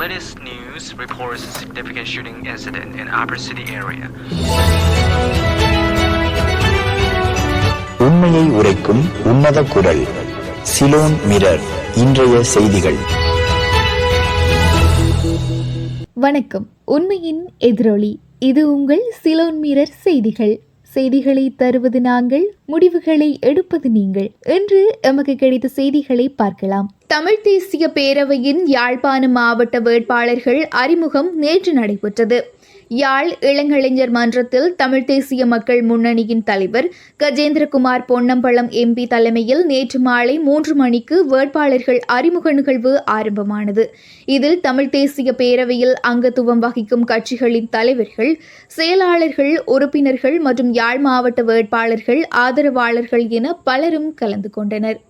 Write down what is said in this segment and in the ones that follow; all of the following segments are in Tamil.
latest news reports a significant shooting incident in Upper City area. உண்மையை உரைக்கும் உன்னத குரல் சிலோன் மிரர் இன்றைய செய்திகள். வணக்கம். உண்மையின் எதிரொலி. இது உங்கள் சிலோன் மிரர் செய்திகள். செய்திகளை தருவது நாங்கள் முடிவுகளை எடுப்பது நீங்கள். என்று எமக்கு கிடைத்த செய்திகளை பார்க்கலாம். தமிழ் தேசிய பேரவையின் யாழ்ப்பாண மாவட்ட வேட்பாளர்கள் அறிமுகம் நேற்று நடைபெற்றது. யாழ் இளங்கலைஞர் மன்றத்தில் தமிழ் தேசிய மக்கள் முன்னணியின் தலைவர் கஜேந்திரகுமார் பொன்னம்பலம் எம்பி தலைமையில் நேற்று மாலை மூன்று மணிக்கு வேட்பாளர்கள் அறிமுக நிகழ்வு ஆரம்பமானது. இதில் தமிழ் தேசிய பேரவையில் அங்கத்துவம் வகிக்கும் கட்சிகளின் தலைவர்கள் செயலாளர்கள் உறுப்பினர்கள் மற்றும் யாழ் மாவட்ட வேட்பாளர்கள் ஆதரவாளர்கள் என பலரும் கலந்து கொண்டனர்.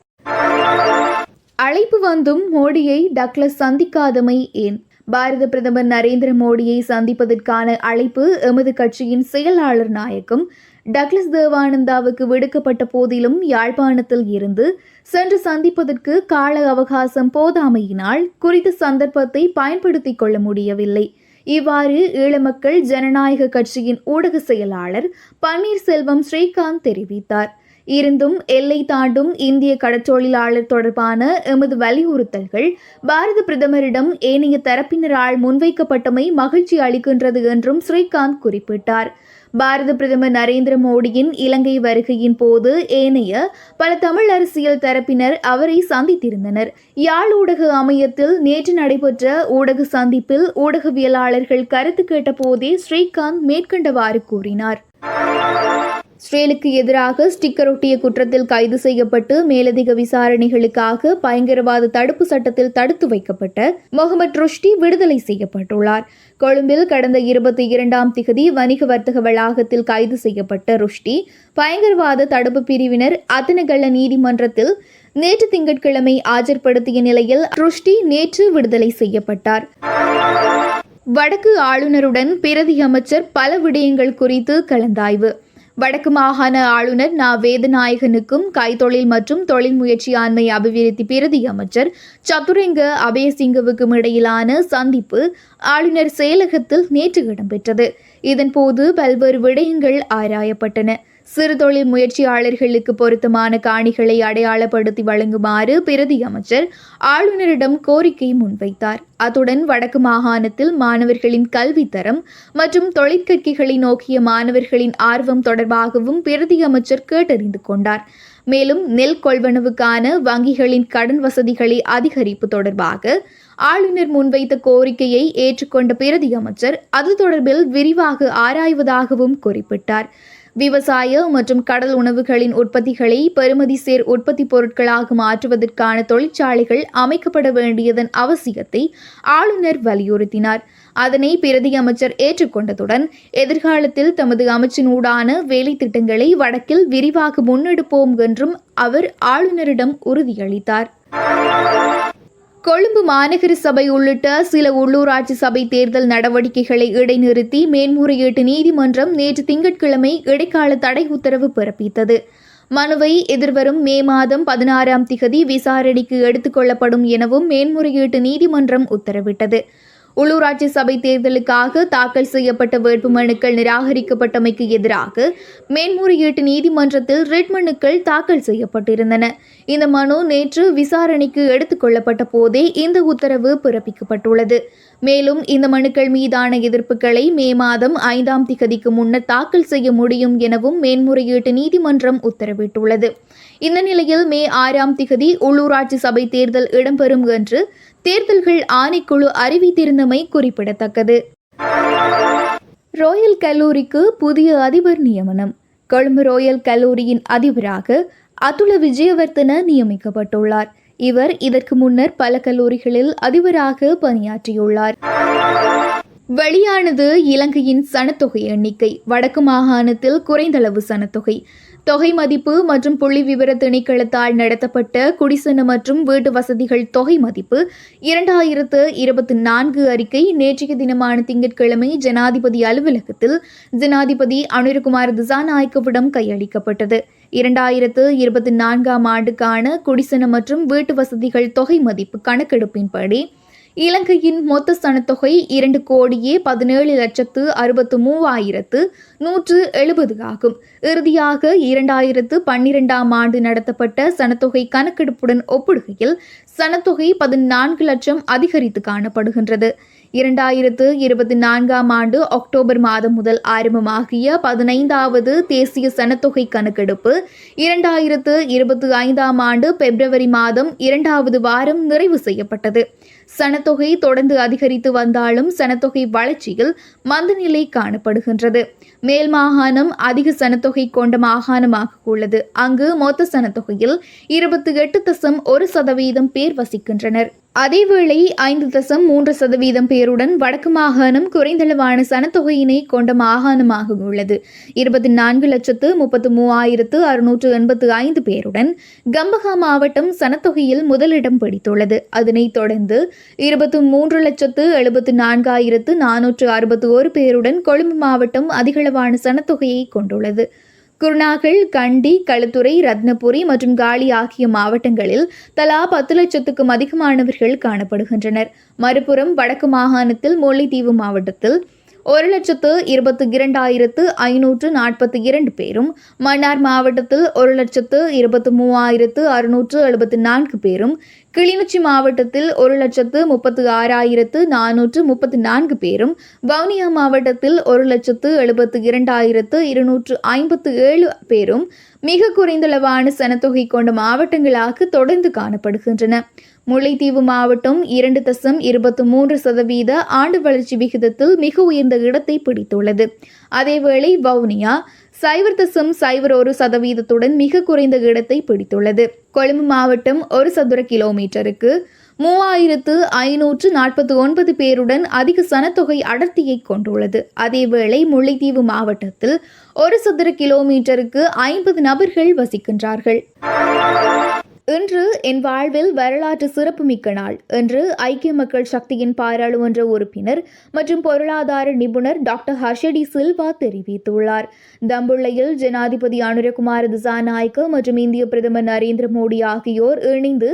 அழைப்பு வந்தும் மோடியை டக்ளஸ் சந்திக்காதமை ஏன்? பாரத பிரதமர் நரேந்திர மோடியை சந்திப்பதற்கான அழைப்பு எமது கட்சியின் செயலாளர் நாயக்கும் டக்ளஸ் தேவானந்தாவுக்கு விடுக்கப்பட்ட போதிலும் யாழ்ப்பாணத்தில் இருந்து சென்று சந்திப்பதற்கு கால அவகாசம் போதாமையினால் குறித்த சந்தர்ப்பத்தை பயன்படுத்திக் கொள்ள முடியவில்லை. இவ்வாறு ஈழமக்கள் ஜனநாயக கட்சியின் ஊடக செயலாளர் பன்னீர்செல்வம் ஸ்ரீகாந்த் தெரிவித்தார். இருந்தும் எல்லை தாண்டும் இந்திய கடற்றொழிலாளர் தொடர்பான எமது வலியுறுத்தல்கள் பாரத பிரதமரிடம் ஏனைய தரப்பினரால் முன்வைக்கப்பட்டமை மகிழ்ச்சி அளிக்கின்றது என்றும் ஸ்ரீகாந்த் குறிப்பிட்டார். பாரத பிரதமர் நரேந்திர மோடியின் இலங்கை வருகையின் போது ஏனைய பல தமிழ் அரசியல் தரப்பினர் அவரை சந்தித்திருந்தனர். யாழ் ஊடக அமையத்தில் நேற்று நடைபெற்ற ஊடக சந்திப்பில் ஊடகவியலாளர்கள் கருத்து கேட்டபோதே ஸ்ரீகாந்த் மேற்கண்டவாறு கூறினார். இஸ்ரேலுக்கு எதிராக ஸ்டிக்கர் ஒட்டிய குற்றத்தில் கைது செய்யப்பட்டு மேலதிக விசாரணைகளுக்காக பயங்கரவாத தடுப்பு சட்டத்தில் தடுத்து வைக்கப்பட்ட முகமது ருஷ்டி விடுதலை செய்யப்பட்டுள்ளார். கொழும்பில் கடந்த இருபத்தி இரண்டாம் திகதி வணிக வர்த்தக வளாகத்தில் கைது செய்யப்பட்ட ருஷ்டி பயங்கரவாத தடுப்பு பிரிவினர் அத்தனகல்ல நீதிமன்றத்தில் நேற்று திங்கட்கிழமை ஆஜர்படுத்திய நிலையில் ருஷ்டி நேற்று விடுதலை செய்யப்பட்டார். வடக்கு ஆளுநருடன் பிரதி அமைச்சர் பல விடயங்கள் குறித்து கலந்தாய்வு. வடக்கு மாகாண ஆளுநர் நா. வேதநாயகனுக்கும் கைத்தொழில் மற்றும் தொழில் முயற்சியாண்மை அபிவிருத்தி பிரதி அமைச்சர் சதுரங்க அபயசிங்கவுக்கும் இடையிலான சந்திப்பு ஆளுநர் செயலகத்தில் நேற்று இடம்பெற்றது. இதன்போது பல்வேறு விடயங்கள் ஆராயப்பட்டன. சிறு தொழில் முயற்சியாளர்களுக்கு பொருத்தமான காணிகளை அடையாளப்படுத்தி வழங்குமாறு பிரதி அமைச்சர் ஆளுநரிடம் கோரிக்கை முன்வைத்தார். அத்துடன் வடக்கு மாகாணத்தில் மாணவர்களின் கல்வித்தரம் மற்றும் தொழிற்கட்சிகளை நோக்கிய மாணவர்களின் ஆர்வம் தொடர்பாகவும் பிரதி அமைச்சர் கேட்டறிந்து கொண்டார். மேலும் நெல் கொள்வனவுக்கான வங்கிகளின் கடன் வசதிகளை அதிகரிப்பு தொடர்பாக ஆளுநர் முன்வைத்த கோரிக்கையை ஏற்றுக்கொண்ட பிரதி அமைச்சர் அது தொடர்பில் விரிவாக ஆராய்வதாகவும் குறிப்பிட்டார். விவசாய மற்றும் கடல் உணவுகளின் உற்பத்திகளை பெறுமதி சேர் உற்பத்தி பொருட்களாக மாற்றுவதற்கான தொழிற்சாலைகள் அமைக்கப்பட வேண்டியதன் அவசியத்தை ஆளுநர் வலியுறுத்தினார். அதனை பிரதி அமைச்சர் ஏற்றுக்கொண்டதுடன் எதிர்காலத்தில் தமது அமைச்சினூடான வேலை திட்டங்களை வடக்கில் விரிவாக முன்னெடுப்போம் என்றும் அவர் ஆளுநரிடம் உறுதியளித்தார். கொழும்பு மாநகர சபை உள்ளிட்ட சில உள்ளூராட்சி சபை தேர்தல் நடவடிக்கைகளை இடைநிறுத்தி மேன்முறையீட்டு நீதிமன்றம் நேற்று திங்கட்கிழமை இடைக்கால தடை உத்தரவு பிறப்பித்தது. மனுவை எதிர்வரும் மே மாதம் பதினாறாம் திகதி விசாரணைக்கு எடுத்துக்கொள்ளப்படும் எனவும் மேன்முறையீட்டு நீதிமன்றம் உத்தரவிட்டது. உள்ளூராட்சி சபை தேர்தலுக்காக தாக்கல் செய்யப்பட்ட வேட்புமனுக்கள் நிராகரிக்கப்பட்டமைக்கு எதிராக மேன்முறையீட்டு நீதிமன்றத்தில் ரிட் மனுக்கள் தாக்கல் செய்யப்பட்டிருந்தன. இந்த மனு நேற்று விசாரணைக்கு எடுத்துக் கொள்ளப்பட்ட போதே இந்த உத்தரவு பிறப்பிக்கப்பட்டுள்ளது. மேலும் இந்த மனுக்கள் மீதான எதிர்ப்புகளை மே மாதம் ஐந்தாம் திகதிக்கு முன்னர் தாக்கல் செய்ய முடியும் எனவும் மேன்முறையீட்டு நீதிமன்றம் உத்தரவிட்டுள்ளது. இந்த நிலையில் மே ஆறாம் திகதி உள்ளூராட்சி சபை தேர்தல் இடம்பெறும் என்று தேர்தல்கள் ஆணைக்குழு அறிவித்திருந்தமை குறிப்பிடத்தக்கது. ராயல் கல்லூரிக்கு புதிய அதிபர் நியமனம். கொழும்பு ராயல் கல்லூரியின் அதிபராக அதுல விஜயவர்த்தன நியமிக்கப்பட்டுள்ளார். இவர் இதற்கு முன்னர் பல கல்லூரிகளில் அதிபராக பணியாற்றியுள்ளார். வெளியானது இலங்கையின் சனத்தொகை எண்ணிக்கை வடக்கு மாகாணத்தில் குறைந்தளவு சனத்தொகை தொகை மதிப்பு மற்றும் புள்ளி விவர திணைக்களத்தால் நடத்தப்பட்ட குடிசன மற்றும் வீட்டு வசதிகள் தொகை மதிப்பு இரண்டாயிரத்து இருபத்தி நான்கு அறிக்கை நேற்றைய தினமான திங்கட்கிழமை ஜனாதிபதி அலுவலகத்தில் ஜனாதிபதி அனுரகுமார் திசாநாயக்கவிடம் கையளிக்கப்பட்டது. இரண்டாயிரத்து இருபத்தி நான்காம் ஆண்டுக்கான குடிசன மற்றும் வீட்டு வசதிகள் தொகை மதிப்பு கணக்கெடுப்பின்படி இலங்கையின் மொத்த சனத்தொகை இரண்டு கோடியே பதினேழு லட்சத்து அறுபத்து மூவாயிரத்து நூற்று எழுபது ஆகும். இறுதியாக இரண்டாயிரத்து பன்னிரெண்டாம் ஆண்டு நடத்தப்பட்ட சனத்தொகை கணக்கெடுப்புடன் ஒப்பிடுகையில் சனத்தொகை பதினான்கு லட்சம் அதிகரித்து காணப்படுகின்றது. இரண்டாயிரத்து இருபத்தி நான்காம் ஆண்டு அக்டோபர் மாதம் முதல் ஆரம்பமாகிய பதினைந்தாவது தேசிய சனத்தொகை கணக்கெடுப்பு இரண்டாயிரத்து இருபத்தி ஐந்தாம் ஆண்டு பிப்ரவரி மாதம் இரண்டாவது வாரம் நிறைவு செய்யப்பட்டது. சனத்தொகை தொடர்ந்து அதிகரித்து வந்தாலும் சனத்தொகை வளர்ச்சியில் மந்தநிலை காணப்படுகின்றது. மேல் மாகாணம் அதிக சனத்தொகை கொண்ட மாகாணமாக உள்ளது. அங்கு மொத்த சனத்தொகையில் இருபத்தி எட்டு தசம் ஒரு சதவீதம் பேர் வசிக்கின்றனர். அதேவேளை ஐந்து தசம் மூன்று சதவீதம் பேருடன் வடக்கு மாகாணம் குறைந்தளவான சனத்தொகையினை கொண்ட மாகாணமாக உள்ளது. இருபத்தி நான்கு லட்சத்து முப்பத்து மூவாயிரத்து அறுநூற்று எண்பத்து ஐந்து பேருடன் கம்பஹா மாவட்டம் சனத்தொகையில் முதலிடம் பிடித்துள்ளது. அதனைத் தொடர்ந்து இருபத்து மூன்று லட்சத்து எழுபத்து நான்காயிரத்து நானூற்று அறுபத்து ஒரு பேருடன் கொழும்பு மாவட்டம் அதிகளவான சனத்தொகையை கொண்டுள்ளது. குருநாகல் கண்டி களுத்துறை ரத்னபுரி மற்றும் காலி ஆகிய மாவட்டங்களில் தலா பத்து லட்சத்துக்கும் அதிகமானவர்கள் காணப்படுகின்றனர். மறுபுறம் வடக்கு மாகாணத்தில் முல்லைத்தீவு மாவட்டத்தில் ஒரு லட்சத்து இருபத்தி இரண்டாயிரத்து ஐநூற்று நாற்பத்தி இரண்டு பேரும் மன்னார் மாவட்டத்தில் ஒரு லட்சத்து இருபத்தி மூவாயிரத்து அறுநூற்று எழுபத்தி நான்கு பேரும் கிளிநொச்சி மாவட்டத்தில் ஒரு லட்சத்து முப்பத்து ஆறாயிரத்து நானூற்று முப்பத்தி நான்கு பேரும் வவுனியா மாவட்டத்தில் ஒரு லட்சத்து எழுபத்து இரண்டாயிரத்து இருநூற்று ஐம்பத்து ஏழு பேரும் மிக குறைந்தளவான சனத்தொகை கொண்ட மாவட்டங்களாக தொடர்ந்து காணப்படுகின்றன. முல்லைத்தீவு மாவட்டம் இரண்டு தசம் இருபத்தி மூன்று சதவீத ஆண்டு வளர்ச்சி விகிதத்தில் மிக உயர்ந்த இடத்தை பிடித்துள்ளது. அதேவேளை வவுனியா சைவர் தசம் சைவர் ஒரு சதவீதத்துடன் மிக குறைந்த இடத்தை பிடித்துள்ளது. கொழும்பு மாவட்டம் ஒரு சதுர கிலோமீட்டருக்கு மூவாயிரத்து ஐநூற்று நாற்பத்தி ஒன்பது பேருடன் அதிக சனத்தொகை அடர்த்தியை கொண்டுள்ளது. அதேவேளை முல்லைத்தீவு மாவட்டத்தில் ஒரு சதுர கிலோமீட்டருக்கு ஐம்பது நபர்கள் வசிக்கின்றார்கள். இன்று என் வாழ்வில் வரலாற்று சிறப்புமிக்க நாள் என்று ஐக்கிய மக்கள் சக்தியின் பாராளுமன்ற உறுப்பினர் மற்றும் பொருளாதார நிபுணர் டாக்டர் ஹர்ஷடி சில்வா தெரிவித்துள்ளார். தம்புள்ளையில் ஜனாதிபதி அனுரகுமார் திசாநாயக்க மற்றும் இந்திய பிரதமர் நரேந்திர மோடி ஆகியோர் இணைந்து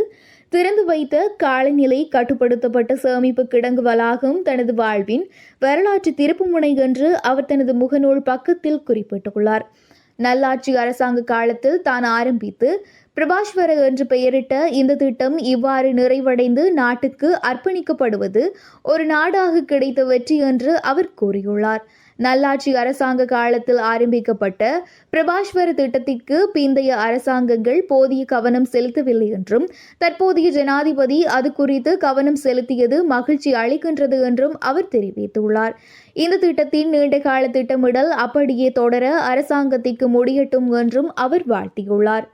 திறந்து வைத்த காலநிலை கட்டுப்படுத்தப்பட்ட சேமிப்பு கிடங்கு வளாகம் தனது வாழ்வின் வரலாற்று திருப்புமுனை என்று அவர் தனது முகநூல் பக்கத்தில் குறிப்பிட்டுள்ளார். நல்லாட்சி அரசாங்க காலத்தில் தான் ஆரம்பித்து பிரபாஷ்வர என்று பெயரிட்ட இந்த திட்டம் இவ்வாறு நிறைவடைந்து நாட்டுக்கு அர்ப்பணிக்கப்படுவது ஒரு நாடாக கிடைத்த வெற்றி என்று அவர் கூறியுள்ளார். நல்லாட்சி அரசாங்க காலத்தில் ஆரம்பிக்கப்பட்ட பிரபாஷ்வர திட்டத்திற்கு பிந்தைய அரசாங்கங்கள் போதிய கவனம் செலுத்தவில்லை என்றும் தற்போதைய ஜனாதிபதி அது குறித்து கவனம் செலுத்தியது மகிழ்ச்சி அளிக்கின்றது என்றும் அவர் தெரிவித்துள்ளார். இந்த திட்டத்தின் நீண்டகால திட்டமிடல் அப்படியே தொடர அரசாங்கத்திற்கு முடியட்டும் என்றும் அவர் வாழ்த்தியுள்ளார்.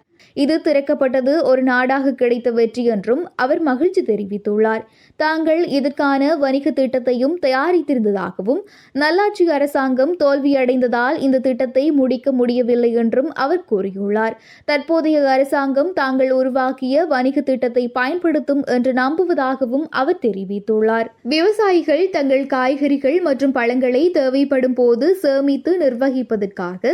இது திறக்கப்பட்டது ஒரு நாடாக கிடைத்த வெற்றி என்றும் அவர் மகிழ்ச்சி தெரிவித்துள்ளார். தாங்கள் இதற்கான வணிக திட்டத்தையும் தயாரித்திருந்ததாகவும் நல்லாட்சி அரசாங்கம் தோல்வியடைந்ததால் இந்த திட்டத்தை முடிக்க முடியவில்லை என்றும் அவர் கூறியுள்ளார். தற்போதைய அரசாங்கம் தாங்கள் உருவாக்கிய வணிக திட்டத்தை பயன்படுத்தும் என்று நம்புவதாகவும் அவர் தெரிவித்துள்ளார். விவசாயிகள் தங்கள் காய்கறிகள் மற்றும் பழங்களை தேவைப்படும் போது சேமித்து நிர்வகிப்பதற்காக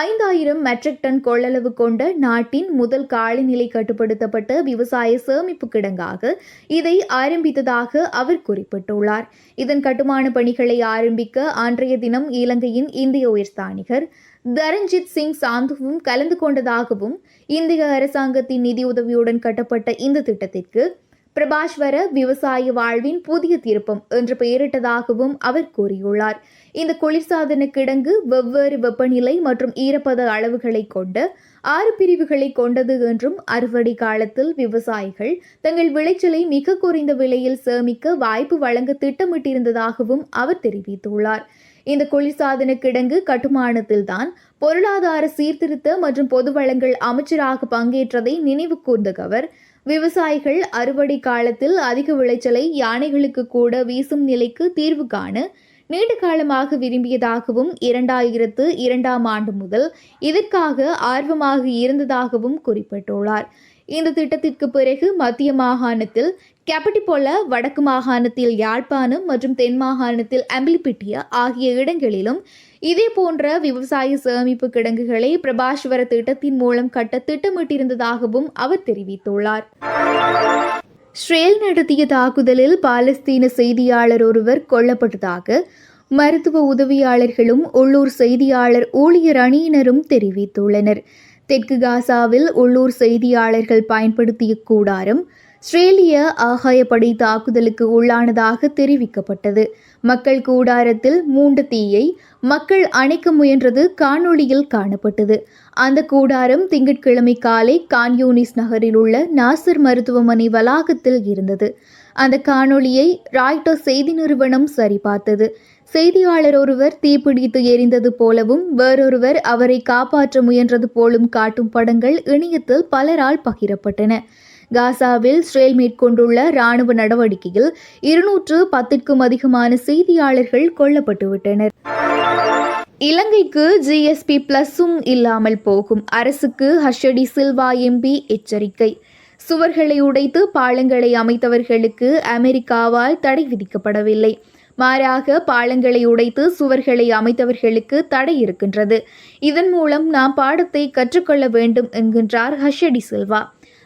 ஐந்தாயிரம் மெட்ரிக் டன் கொள்ளளவு கொண்ட நாட்டின் முதல் காலநிலை கட்டுப்படுத்தப்பட்ட விவசாய சேமிப்பு கிடங்காக இதை ஆரம்பித்ததாக அவர் குறிப்பிட்டுள்ளார். இதன் கட்டுமான பணிகளை ஆரம்பிக்க அன்றைய தினம் இலங்கையின் இந்திய உயர்ஸ்தானிகர் தரண்ஜித் சிங் சாந்துவும் கலந்து கொண்டதாகவும் இந்திய அரசாங்கத்தின் நிதியுதவியுடன் கட்டப்பட்ட இந்த திட்டத்திற்கு பிரபாஷ்வர விவசாய வாழ்வின் புதிய திருப்பம் என்று பெயரிட்டதாகவும் அவர் கூறியுள்ளார். இந்த குளிர்சாதன கிடங்கு வெவ்வேறு வெப்பநிலை மற்றும் ஈரப்பத அளவுகளை கொண்ட ஆறு பிரிவுகளை கொண்டது என்றும் அறுவடை காலத்தில் விவசாயிகள் தங்கள் விளைச்சலை மிக குறைந்த விலையில் சேமிக்க வாய்ப்பு வழங்க திட்டமிட்டிருந்ததாகவும் அவர் தெரிவித்துள்ளார். இந்த குளிர்சாதன கிடங்கு கட்டுமானத்தில்தான் பொருளாதார சீர்திருத்த மற்றும் பொது வளங்கள் அமைச்சராக பங்கேற்றதை நினைவு கூர்ந்த அவர் விவசாயிகள் அறுவடை காலத்தில் அதிக விளைச்சலை யானைகளுக்கு கூட வீசும் நிலைக்கு தீர்வு காண நீண்ட காலமாக விரும்பியதாகவும் இரண்டாயிரத்து இரண்டாம் ஆண்டு முதல் இதற்காக ஆர்வமாக இருந்ததாகவும் குறிப்பிட்டுள்ளார். இந்த திட்டத்திற்கு பிறகு மத்திய மாகாணத்தில் கேப்பட்டிபொல வடக்கு மாகாணத்தில் யாழ்ப்பாணம் மற்றும் தென் மாகாணத்தில் அம்பிலிப்பிட்டிய ஆகிய இடங்களிலும் இதே போன்ற விவசாய சேமிப்பு கிடங்குகளை பிரபாஷ்வர திட்டத்தின் மூலம் கட்ட திட்டமிட்டிருந்ததாகவும் அவர் தெரிவித்துள்ளார். ஸ்ரேல் நடத்திய தாக்குதலில் பாலஸ்தீன செய்தியாளர் ஒருவர் கொல்லப்பட்டதாக மருத்துவ உதவியாளர்களும் உள்ளூர் செய்தியாளர் ஊழியர் அணியினரும் தெரிவித்துள்ளனர். தெற்கு காசாவில் உள்ளூர் செய்தியாளர்கள் பயன்படுத்திய கூடாரம் ஸ்ரேலிய ஆகாயப்படை தாக்குதலுக்கு உள்ளானதாக தெரிவிக்கப்பட்டது. மக்கள் கூடாரத்தில் மூண்ட தீயை மக்கள் அணைக்க முயன்றது காணொளியில் காணப்பட்டது. அந்த கூடாரம் திங்கட்கிழமை காலை கான்யூனிஸ் நகரில் உள்ள நாசர் மருத்துவமனை வளாகத்தில் இருந்தது. அந்த காணொளியை ராய்டர் செய்தி நிறுவனம் சரிபார்த்தது. செய்தியாளர் ஒருவர் தீப்பிடித்து எரிந்தது போலவும் வேறொருவர் அவரை காப்பாற்ற முயன்றது போலும் காட்டும் படங்கள் இணையத்தில் பலரால் பகிரப்பட்டன. காசாவில் இஸ்ரேல் மேற்கொண்டுள்ள ராணுவ நடவடிக்கையில் இருநூற்று பத்திற்கும் அதிகமான செய்தியாளர்கள் கொல்லப்பட்டுவிட்டனர். இலங்கைக்கு ஜிஎஸ்பி பிளஸும் இல்லாமல் போகும். அரசுக்கு ஹர்ஷடி சில்வா எம்பி எச்சரிக்கை. சுவர்களை உடைத்து பாலங்களை அமைத்தவர்களுக்கு அமெரிக்காவால் தடை விதிக்கப்படவில்லை. மாறாக பாலங்களை உடைத்து சுவர்களை அமைத்தவர்களுக்கு தடை இருக்கின்றது. இதன் மூலம் நாம் பாடத்தை கற்றுக்கொள்ள வேண்டும் என்கின்றார் ஹஷடி சில்வா.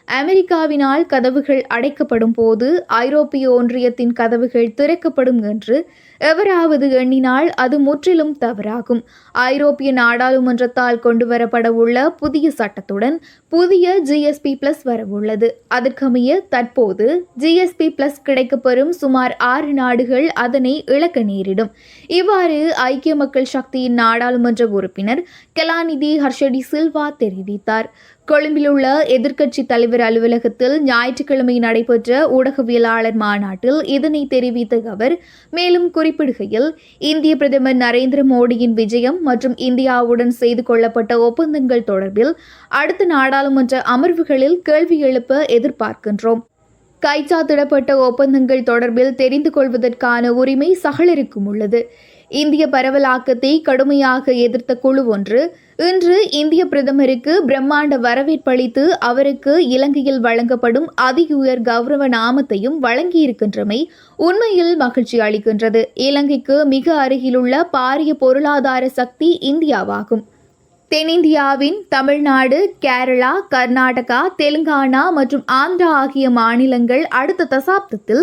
அமெரிக்காவினால் கதவுகள் அடைக்கப்படும் போது ஐரோப்பிய ஒன்றியத்தின் கதவுகள் திறக்கப்படும் என்று எவராவது எண்ணினால் அது முற்றிலும் தவறாகும். ஐரோப்பிய நாடாளுமன்றத்தால் கொண்டுவரப்பட உள்ள புதிய சட்டத்துடன் புதிய ஜிஎஸ்பி பிளஸ் வரவுள்ளது. அதற்கமைய தற்போது ஜிஎஸ்பி பிளஸ் கிடைக்கப்பெறும் சுமார் ஆறு நாடுகள் அதனை இழக்க நேரிடும். இவ்வாறு ஐக்கிய மக்கள் சக்தியின் நாடாளுமன்ற உறுப்பினர் கலாநிதி ஹர்ஷடி சில்வா தெரிவித்தார். கொழும்பில் உள்ள எதிர்க்கட்சி தலைவர் அலுவலகத்தில் ஞாயிற்றுக்கிழமை நடைபெற்ற ஊடகவியலாளர் மாநாட்டில் இதனை தெரிவித்த அவர் மேலும் குறிப்பிடுகையில் இந்திய பிரதமர் நரேந்திர மோடியின் விஜயம் மற்றும் இந்தியாவுடன் செய்து கொள்ளப்பட்ட ஒப்பந்தங்கள் தொடர்பில் அடுத்த நாடாளுமன்ற அமர்வுகளில் கேள்வி எழுப்ப எதிர்பார்க்கின்றோம். கைச்சாத்திடப்பட்ட ஒப்பந்தங்கள் தொடர்பில் தெரிந்து கொள்வதற்கான உரிமை சகலருக்கும் உள்ளது. இந்திய பரவலாக்கத்தை கடுமையாக எதிர்த்த குழு ஒன்று இன்று இந்திய பிரதமருக்கு பிரம்மாண்ட வரவேற்பளித்து அவருக்கு இலங்கையில் வழங்கப்படும் அதி உயர் கௌரவ நாமத்தையும் வழங்கியிருக்கின்றமை உண்மையில் மகிழ்ச்சி அளிக்கின்றது. இலங்கைக்கு மிக அருகிலுள்ள பாரிய பொருளாதார சக்தி இந்தியாவாகும். தென்னிந்தியாவின் தமிழ்நாடு கேரளா கர்நாடகா தெலுங்கானா மற்றும் ஆந்திரா ஆகிய மாநிலங்கள் அடுத்த தசாப்தத்தில்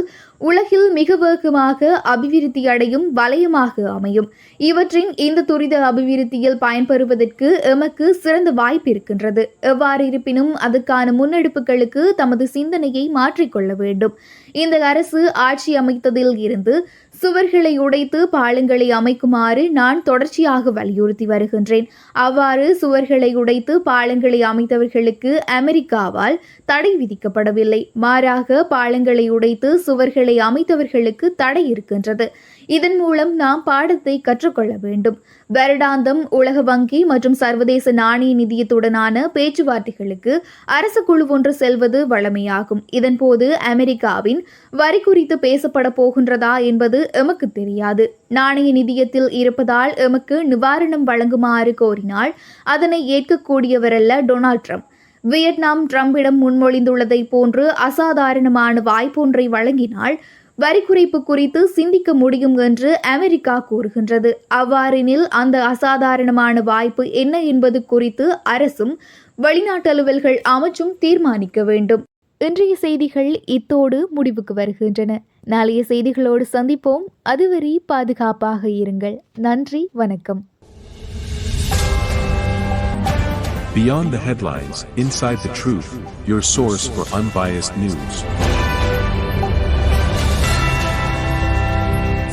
உலகில் மிக வேகமாக அபிவிருத்தி அடையும் வலயமாக அமையும். இவற்றின் இந்த துரித அபிவிருத்தியில் பயன்பெறுவதற்கு எமக்கு சிறந்த வாய்ப்பு இருக்கின்றது. எவ்வாறு இருப்பினும் அதற்கான முன்னெடுப்புகளுக்கு தமது சிந்தனையை மாற்றிக்கொள்ள வேண்டும். இந்த அரசு ஆட்சி அமைத்ததில் இருந்து சுவர்களை உடைத்து பாலங்களை அமைக்குமாறு நான் தொடர்ச்சியாக வலியுறுத்தி வருகின்றேன். அவ்வாறு சுவர்களை உடைத்து பாலங்களை அமைத்தவர்களுக்கு அமெரிக்காவால் தடை விதிக்கப்படவில்லை. மாறாக பாலங்களை உடைத்து சுவர்களை அமைத்தவர்களுக்கு தடை இருக்கின்றது. இதன் மூலம் நாம் பாடத்தை கற்றுக்கொள்ள வேண்டும். வருடாந்தம் உலக வங்கி மற்றும் சர்வதேச நாணய நிதியத்துடனான பேச்சுவார்த்தைகளுக்கு அரசு குழு ஒன்று செல்வது வழமையாகும். இதன்போது அமெரிக்காவின் வரி குறித்து பேசப்பட போகின்றதா என்பது எமக்கு தெரியாது. நாணய நிதியத்தில் இருப்பதால் எமக்கு நிவாரணம் வழங்குமாறு கோரினால் அதனை ஏற்கக்கூடியவரல்ல டொனால்ட் ட்ரம்ப். வியட்நாம் ட்ரம்பிடம் முன்மொழிந்துள்ளதை போன்று அசாதாரணமான வாய்ப்பொன்றை வழங்கினால் வரி குறைப்பு குறித்து சிந்திக்க முடியும் என்று அமெரிக்கா கூறுகின்றது. அவ்வாறெனில் அந்த அசாதாரணமான வாய்ப்பு என்ன என்பது குறித்து அரசும் வெளிநாட்டு அலுவல்கள் அமைச்சும் தீர்மானிக்க வேண்டும். இன்றைய செய்திகள் இத்தோடு முடிவுக்கு வருகின்றன. நாளைய செய்திகளோடு சந்திப்போம். அதுவரை பாதுகாப்பாக இருங்கள். நன்றி வணக்கம். Beyond the headlines, inside the truth, your source for unbiased news.